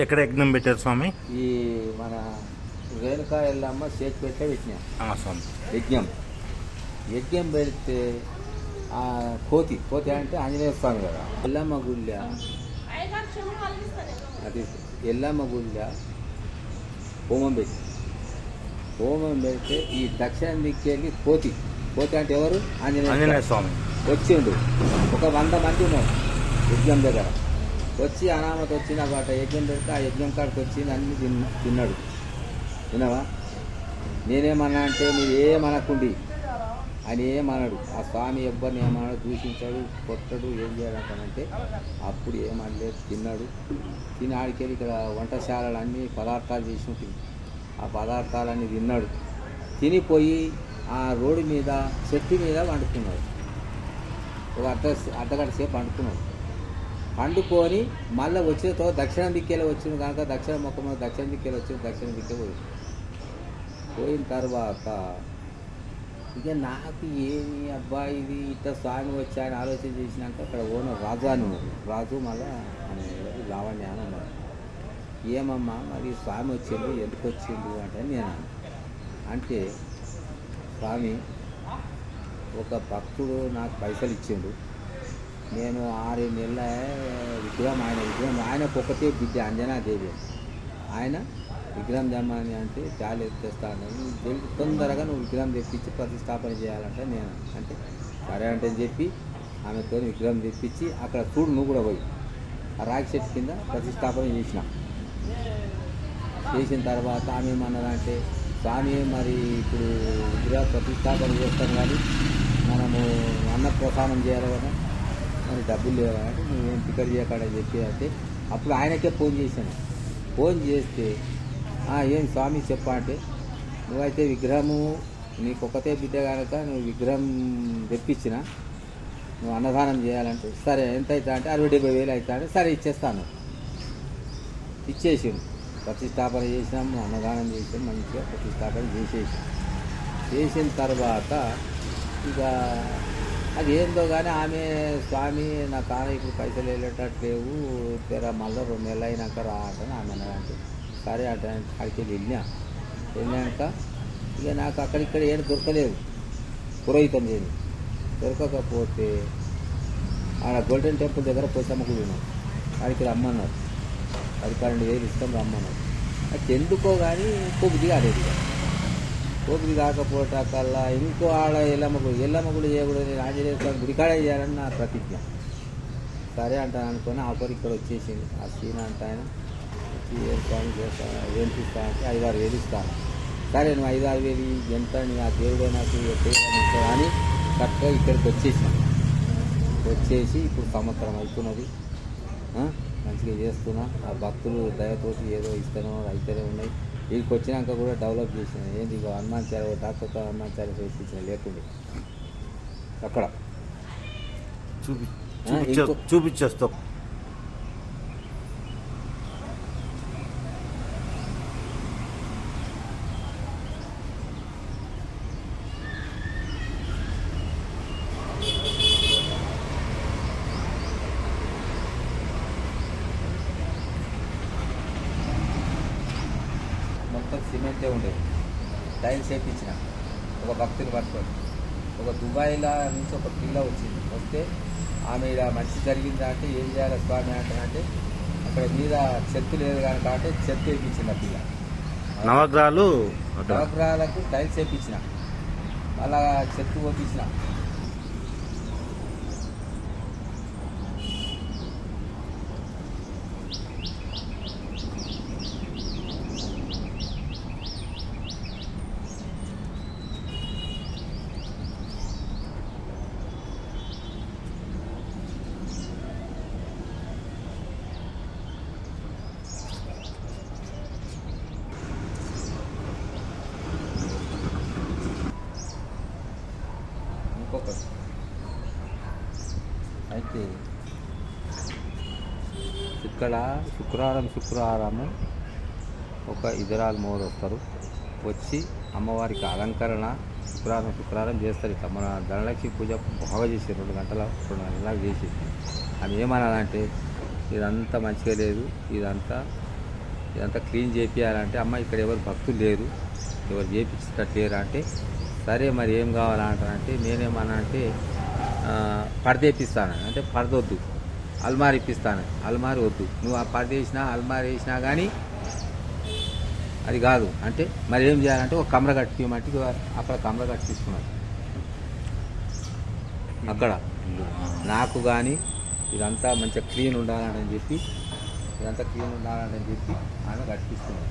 ఎక్కడ యజ్ఞం పెట్టారు స్వామి? ఈ మన రేణుకా ఎల్లమ్మ చేతి పెట్టే పెట్టినా స్వామి. యజ్ఞం. యజ్ఞం పెడితే కోతి కోతి అంటే ఆంజనేయ స్వామి కదా. ఎల్లమ్మ గుళ్ళ అది ఎల్లమ్మ గుళ్ళ హోమం పెట్టి హోమం పెడితే ఈ దక్షిణ దిక్కెళ్ళి కోతి. కోతి అంటే ఎవరు? ఆంజనేయ. స్వామి. వచ్చిండు ఒక వంద మంది ఉన్నారు యజ్ఞం దగ్గర. వచ్చి అనామత వచ్చింది ఆ పాట యజ్ఞం పెడితే ఆ యజ్ఞం కాడికి వచ్చింది అన్ని తిన్ తిన్నాడు. తినవా నేనేమన్నా అంటే మీరు ఏమనకుండి ఆయన ఏమన్నాడు ఆ స్వామి ఎవ్వరిని ఏమన్నాడు దూషించాడు కొట్టడు ఏం చేయాలంటే అప్పుడు ఏమనలేదు తిన్నాడు. తిని ఆడికెళ్ళి ఇక్కడ వంటశాలలు అన్ని పదార్థాలు చేసి ఉంటుంది ఆ పదార్థాలన్నీ తిన్నాడు. తినిపోయి ఆ రోడ్డు మీద చెట్టు మీద వండుకున్నాడు. ఒక అర్ధ అర్ధగంట సేపు పండుకున్నాడు పండుకొని మళ్ళీ వచ్చిన తర్వాత దక్షిణ దిక్కేలో వచ్చింది కనుక దక్షిణ ముఖంలో దక్షిణ దిక్కేలో వచ్చింది దక్షిణ దిక్కే పోయి పోయిన తర్వాత ఇక నాకు ఏమి అబ్బా ఇది ఇట్లా స్వామి వచ్చా అని ఆలోచన చేసినాక అక్కడ ఓనర్ రాజు అని రాజు మళ్ళా అని లావణ్య అని ఉన్నారు ఏమమ్మా మరి స్వామి వచ్చిండు ఎందుకు వచ్చిండు అంటే నేను అంటే స్వామి ఒక భక్తుడు నాకు పైసలు ఇచ్చిండు. నేను ఆరు నెలల విగ్రహం ఆయన విగ్రహం. ఆయన ఒకటే బిడ్డ అంజనాదేవి. ఆయన విగ్రహం తెమ్మని అంటే జాలి తెస్తాను. తొందరగా నువ్వు విగ్రహం తెప్పించి ప్రతిష్టాపన చేయాలంటే నేను. అంటే సరే అంటే చెప్పి ఆమెతో విగ్రహం తెప్పించి అక్కడ చూడు నువ్వు కూడా పోయి. ఆ రాగి చెట్టు కింద ప్రతిష్టాపన చేసిన. చేసిన తర్వాత ఆమె ఏమన్నదంటే స్వామి మరి ఇప్పుడు విగ్రహ ప్రతిష్టాపన చేస్తాం కానీ మనము అన్న ప్రసాదం చేయాలి కదా. మరి డబ్బులు లేవా అంటే నువ్వేం టికెట్ చేయకాడని చెప్పి అంటే అప్పుడు ఆయనకే ఫోన్ చేశాను. ఫోన్ చేస్తే ఏం స్వామి చెప్ప అంటే నువ్వైతే విగ్రహము నీకు ఒకతే బిడ్డ కనుక నువ్వు విగ్రహం తెప్పించిన నువ్వు అన్నదానం చేయాలంటే సరే ఎంత అవుతా అంటే అరవై డెబ్బై వేలు అవుతా అంటే సరే ఇచ్చేస్తాను. ఇచ్చేసిండు. ప్రతిష్టాపన చేసినాం అన్నదానం చేసాం మంచిగా ప్రతిష్టాపన చేసేసాం చేసిన తర్వాత ఇక అది ఏందో కానీ ఆమె స్వామి నా కాన ఇప్పుడు పైసలు వెళ్ళేటట్టు లేవు. తెర మళ్ళీ రెండు నెలలు అయినాక రా ఆమె అంటే సరే అటు అక్కడికి వెళ్ళి వెళ్ళినా. వెళ్ళాక ఇక నాకు అక్కడిక్కడ ఏం దొరకలేదు. పురోహితం లేదు దొరకకపోతే ఆడ గోల్డెన్ టెంపుల్ దగ్గర పోసమ్మకు పోయినాం అక్కడికి రమ్మన్నారు. అది పన్నెండు వేలు ఇస్తాం రమ్మన్నారు. అది ఎందుకో కానీ కొద్ది అడేది ఓపిక కోపిది కాకపోవటాకల్లా ఇంకో ఆడ ఎల్లమ్మ గుడి ఎల్లమ్మ గుడి చేయకూడదు నేను ఆంజనేయ స్వామి గుడికాడ చేయాలని నా ప్రతిజ్ఞ. సరే అంటాను అనుకుని ఆఫర్ ఇక్కడ వచ్చేసింది. ఆ సీన్ అంట ఆయన. వచ్చి ఏం స్వామి చేస్తా ఏం అంటే ఐదు ఆరు వేలు ఇస్తాను సరే నువ్వు ఐదు ఆరు వేలు ఎంత నీ ఆ దేవుడే నాకు ఎక్కడ అని కరెక్ట్గా ఇక్కడికి వచ్చేసాను. వచ్చేసి ఇప్పుడు సంవత్సరం అవుతున్నది. మంచిగా చేస్తున్నా. ఆ భక్తులు దయతోటి ఏదో ఇస్తానో అయితేనే ఉన్నాయి. వీడికి వచ్చినాక కూడా డెవలప్ చేసిన. ఏంది ఇక హనుమాన్ చారి డాక్టర్తో హనుమాన్ చారి చేయించిన లేకుండే. అక్కడ. చూపి చూపించేస్తాం. టైల్స్ వేయించిన ఒక భక్తుని పట్టుకొని. ఒక దుబాయ్లో నుంచి ఒక పిల్ల వచ్చింది. వస్తే ఆమె ఇలా మంచి జరిగిందా అంటే ఏం చేయాలి స్వామి అంటే అక్కడ మీద చెత్త లేదు కనుక అంటే చెత్త వేయించింది ఆ పిల్ల. నవగ్రహాలు నవగ్రహాలకు టైల్స్ వేయించిన మళ్ళా చెత్త పోపించిన ఇంకొకటి అయితే ఇక్కడ శుక్రవారం శుక్రవారము ఒక ఇదరాలు మూడు వస్తారు. వచ్చి అమ్మవారికి అలంకరణ శుక్రవారం శుక్రవారం చేస్తారు ఇట్లా. మన ధనలక్ష్మి పూజ బాగా చేసి రెండు గంటల రెండు గంటల చేసి ఆమె ఏమనాలంటే ఇదంతా మంచిగా లేదు. ఇదంతా ఇదంతా క్లీన్ చేపియాలంటే అమ్మ ఇక్కడ ఎవరు భక్తులు లేరు. ఎవరు చేపించేటట్టు లేరు అంటే సరే మరి ఏం కావాలంటారంటే నేనేమన్నా అంటే ఆ, అంటే పరదొద్దు. అల్మారి ఇప్పిస్తాను. అల్మారి వద్దు. నువ్వు ఆ పరద వేసినా అల్మారి వేసినా కానీ అది కాదు. అంటే మరి ఏం చేయాలంటే ఒక కమర కట్టిమంటే ఇగో అక్కడ కమర కట్టి తీసుకున్నాడు. అక్కడ. నాకు కానీ ఇదంతా మంచిగా క్లీన్ ఉండాలని చెప్పి ఇదంతా క్లీన్ ఉండాలని చెప్పి ఆయన కట్టిస్తున్నాడు.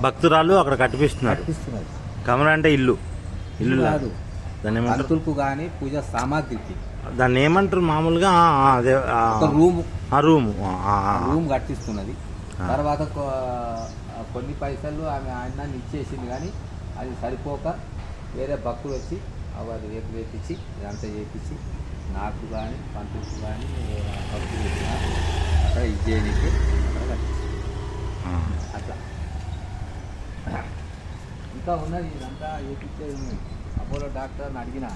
భక్తురాలు అక్కడ కట్టిపిస్తున్నారు. కమర అంటే ఇల్లు. ఇల్లు కాదు. పంతులకు కానీ పూజ సామాగ్రికి దాన్ని ఏమంటారు మామూలుగా? అదే రూమ్. ఆ రూము. రూమ్ కట్టిస్తున్నది. తర్వాత కొన్ని పైసలు ఆమె ఆయన ఇచ్చేసింది కానీ అది సరిపోక వేరే భక్తులు వచ్చి అవి రేపు వేపించి ఇదంతా చేపించి నాకు కానీ పంతులకు కానీ భక్తులు అక్కడ ఇచ్చేయడానికి. అట్లా. ఇంకా ఉన్నది ఇదంతా చేపించేది అపోలో డాక్టర్ని అడిగిన.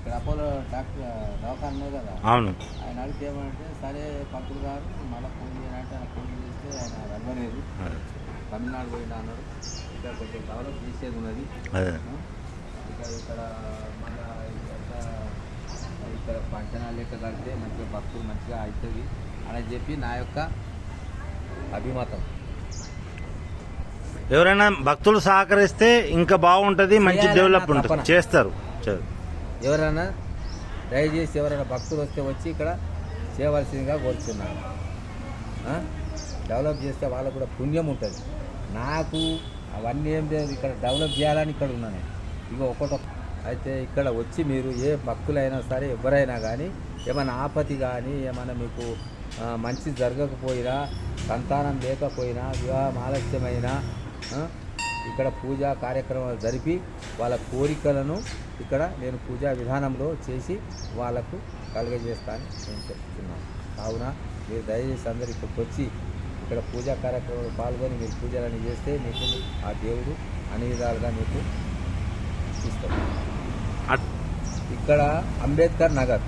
ఇక్కడ అపోలో డాక్టర్ దవాఖాన కదా. అవును. ఆయన అడిగితే ఏమంటే సరే పంతులు గారు మళ్ళీ ఫోన్ చేయాలంటే ఆయన ఫోన్ చేస్తే ఆయన రమ్మలేదు. తమిళనాడు పోయినా అన్నాడు. ఇక్కడ కొంచెం డెవలప్ చేసేది ఉన్నది. అదే. ఆ? ఇక ఇక్కడ మన ఇక్కడ ఇక్కడ పంచనాలు లెక్క కడితే మంచిగా భక్తులు మంచిగా అవుతుంది అని చెప్పి నా యొక్క అభిమతం. ఎవరైనా భక్తులు సహకరిస్తే ఇంకా బాగుంటది మంచి డెవలప్ ఉంటుంది. చేస్తారు. చే- ఎవరైనా దయచేసి ఎవరైనా భక్తులు వస్తే వచ్చి ఇక్కడ చేయవలసిందిగా కోరుతున్నాను డెవలప్ చేస్తే వాళ్ళకు కూడా పుణ్యం ఉంటుంది. నాకు అవన్నీ ఏం లేదు ఇక్కడ డెవలప్ చేయాలని ఇక్కడ ఉన్నాను ఇక ఒకటో అయితే ఇక్కడ వచ్చి మీరు ఏ భక్తులైనా సరే ఎవరైనా కానీ ఏమైనా ఆపతి కానీ ఏమైనా మీకు మంచి జరగకపోయినా సంతానం లేకపోయినా వివాహం ఆలస్యమైనా ఇక్కడ పూజా కార్యక్రమాలు జరిపి వాళ్ళ కోరికలను ఇక్కడ నేను పూజా విధానంలో చేసి వాళ్ళకు కలుగజేస్తానని నేను చెప్తున్నాను. కావున మీరు దయచేసి అందరు ఇక్కడికి వచ్చి ఇక్కడ పూజా కార్యక్రమంలో పాల్గొని మీరు పూజలని చేస్తే మీకు ఆ దేవుడు అన్ని విధాలుగా మీకు ఇస్తాడు. అట్- ఇక్కడ అంబేద్కర్ నగర్.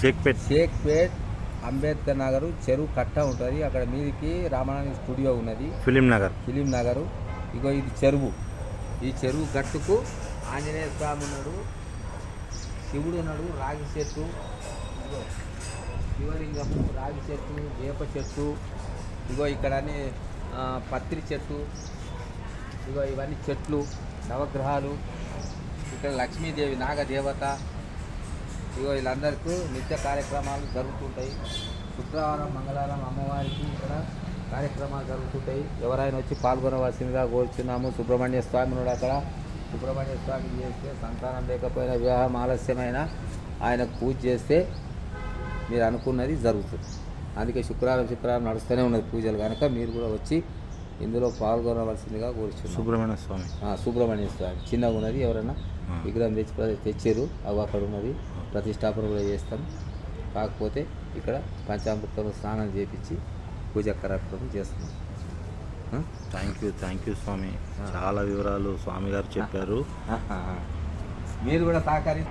షేక్పేట్. షేక్పేట్ అంబేద్కర్ నగరు చెరువు కట్ట ఉంటుంది. అక్కడ మీదికి రామారాయణ స్టూడియో ఉన్నది. ఫిలిం నగర్. ఫిలిం నగరు. ఇగో ఇది చెరువు. ఈ చెరువు గట్టుకు ఆంజనేయ స్వామి ఉన్నాడు శివుడు ఉన్నాడు రాగి చెట్టు ఇగో శివలింగము రాగి చెట్టు వేప చెట్టు ఇగో ఇక్కడ పత్రి చెట్టు ఇగో ఇవన్నీ చెట్లు నవగ్రహాలు ఇక్కడ లక్ష్మీదేవి నాగదేవత ఇగో వీళ్ళందరికీ నిత్య కార్యక్రమాలు జరుగుతుంటాయి. శుక్రవారం మంగళవారం అమ్మవారికి ఇక్కడ కార్యక్రమాలు జరుగుతుంటాయి. ఎవరైనా వచ్చి పాల్గొనవలసిందిగా కోరుచున్నాము సుబ్రహ్మణ్య స్వామి ఉన్నాడు అక్కడ. సుబ్రహ్మణ్య స్వామి చేస్తే సంతానం లేకపోయినా వివాహం ఆలస్యమైన ఆయనకు పూజ చేస్తే మీరు అనుకున్నది జరుగుతుంది. అందుకే శుక్రవారం శుక్రవారం నడుస్తూనే ఉన్నది పూజలు కనుక మీరు కూడా వచ్చి ఇందులో పాల్గొనవలసిందిగా కోరుచున్నాం. సుబ్రహ్మణ్య స్వామి. సుబ్రహ్మణ్య స్వామి. చిన్నగా ఉన్నది ఎవరన్నా? ఆ. విగ్రహం తెచ్చి తెచ్చారు. అవి అక్కడ ఉన్నది. ప్రతిష్టాపన కూడా చేస్తాం. కాకపోతే ఇక్కడ పంచామృతంలో స్నానం చేపించి పూజ కార్యక్రమం చేస్తున్నాం? థ్యాంక్ యూ థ్యాంక్ యూ స్వామి. చాలా వివరాలు స్వామి గారు చెప్పారు. మీరు కూడా సహకరి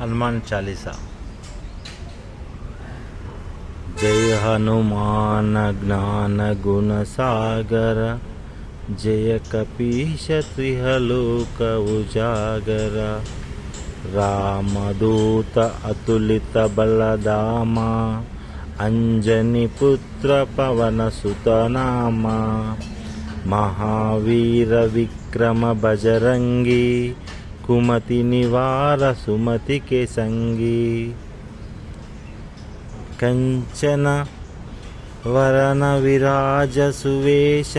హనుమాన్ చాలీసా? జయ హనుమాన జ్ఞాన గుణ సాగర జయ కపీశ త్రిహలోక ఉజాగర. రామదూత అతులిత బలదామా అంజని పుత్ర పవన సుతనామా. మహావీర విక్రమ బజరంగి కుమతి నివార సుమతి కే సంగీ. కంచన వరణ విరాజ సువేశ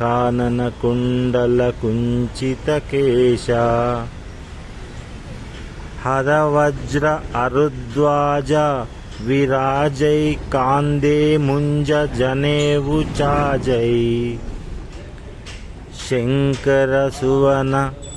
కానన కుండల కుంచిత కేశ. హరవజ్ర అరుద్వాజ విరాజై కాందే ముంజ జనేవు చాజై. శంకర సువన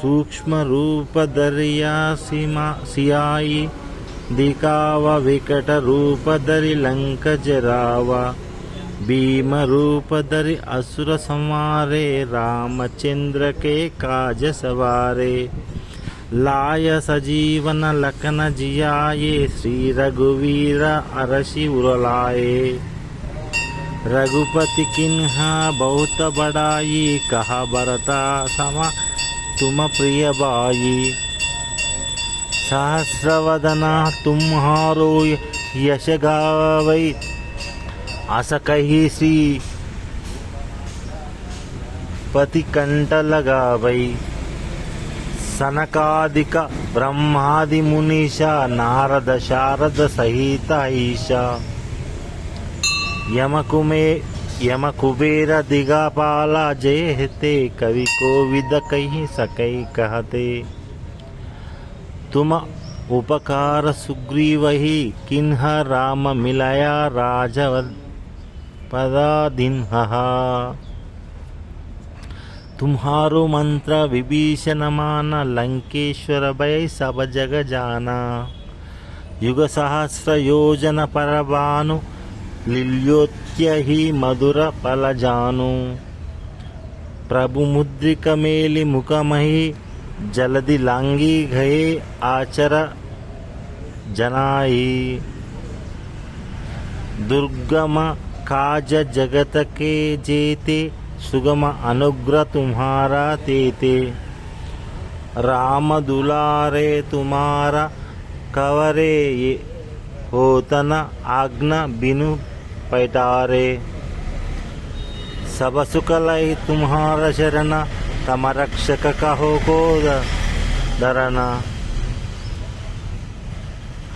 सूक्ष्मरूपदर्या सिमा सियायि दिकाव विकटरूपदरि लङ्कजराव भीमरूपदरि असुरसंहारे रामचन्द्र के काज सवारे लाय सजीवन लखन जियाये श्री रघुवीर अरशि उरलाये रघुपति किन्हा बहुत बड़ाई कहा भरता समा तुम प्रिय बाई सहस्रवदना तुम्हारो यश गावै अस कही श्री पति कंठ लगावै सनकादिक ब्रह्मादि मुनीषा नारद शारद सहित ईशा यमकुमे यम कुबेर दिगापाला जय हेते, कवि कोविद कही सकई कहते। तुम उपकार सुग्रीव ही किन्ह राम मिलया राजव पदादिन्ह तुम्हारो मंत्र विभीषण मान लंकेश्वर भय सब जग जाना। युग सहस्र योजन परबानु लील्योत्य లిల్యోత్యహి మధుర ఫలజాను. ప్రభుముద్రిక మేలి ముఖమహి జలది లాంగి ఘయే ఆచర జనాయి. దుర్గమ కాజ జగతకే జేతే సుగమ అనుగ్ర తుమారా తేతే రామ దులారే తుమార కవరే హోతన ఆజ్ఞ బిను पैटारे सब सुख लय तुम्हारा शरण, तम रक्षक कहो को धरना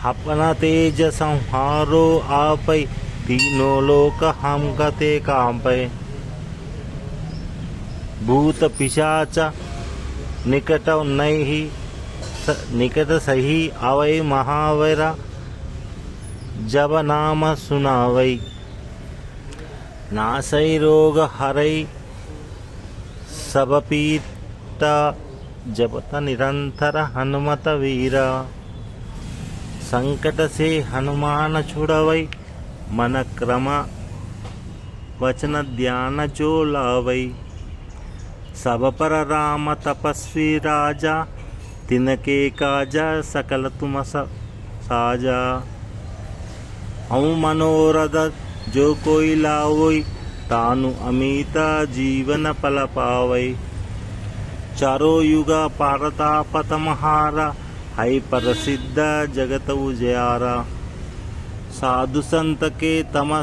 अपना तेज संहारो आपै, तीनों लोक हम कते कांपै। भूत पिशाच निकट नहीं निकट सही अवै महावरा, जब नाम सुनावै। నాసైరోగహరై సబపీత జపత నిరంతర హనుమత వీర. సంకటసే హనుమాన చూడవై మన క్రమ వచన ధ్యాన జోలావై సబపర రామ తపస్వి రాజా తినకే కాజా సకల తుమ సాజా. మనోరథ काजा सकल तुम स- साजा हूँ मनोरथ जो कोई लावोई तानु अमिता जीवन पल पावै चारो युगा पारताप तमहारा हई प्रसिद्ध जगत उजियारा साधु संत के तम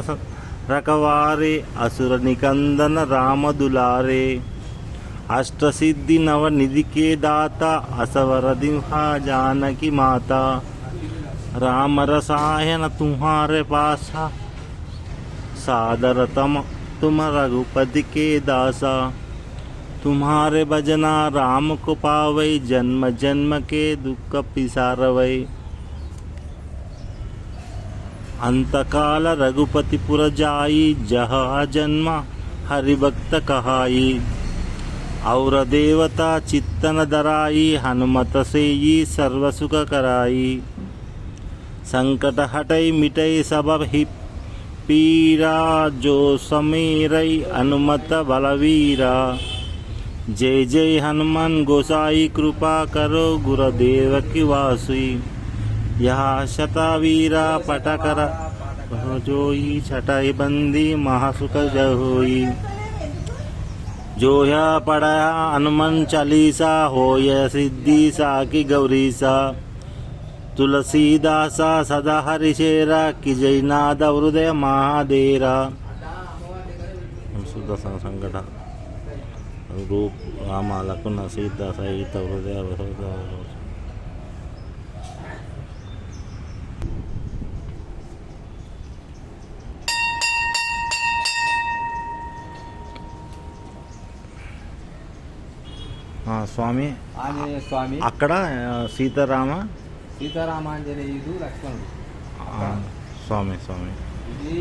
रखवारे असुर निकंदन राम दुलारे अष्ट सिद्धि नव निधि के दाता असवर दिहा जानकी माता राम रसायन तुम्हारे पासा सादर तम रघुपति के दासा। तुम्हारे भजना राम को पावै, जन्म जन्म के दुख पिसारवै। अंतकाल रघुपति पुर जाई, जहा जन्म हरिभक्त कहाई। और देवता चित्तन दराई, हनुमत से ही सर्व सुख कराई। संकट हटई मिटई सब ही पीरा जो समीरई अनुमत बलवीरा। जय जय हनुमान गोसाई, कृपा करो गुरुदेव की वासुई। यह शतवीरा पटकर जोई छटाई बंदी महासुख जहोई। जो या पढ़या हनुमान चालीसा, हो यह सिद्धि सा की गौरीसा। तुलसीदासा తులసీదాస సదహరిశేరా కిజైనాద హృదయ మహాదేరా సుదాస సంకట రూప్ రామాలకు నసీదాస ఈత హృదయ స్వామి స్వామి. అక్కడ సీతారామ సీతారామాంజనేయుడు లక్ష్మణుడు. స్వామి స్వామి. ఇది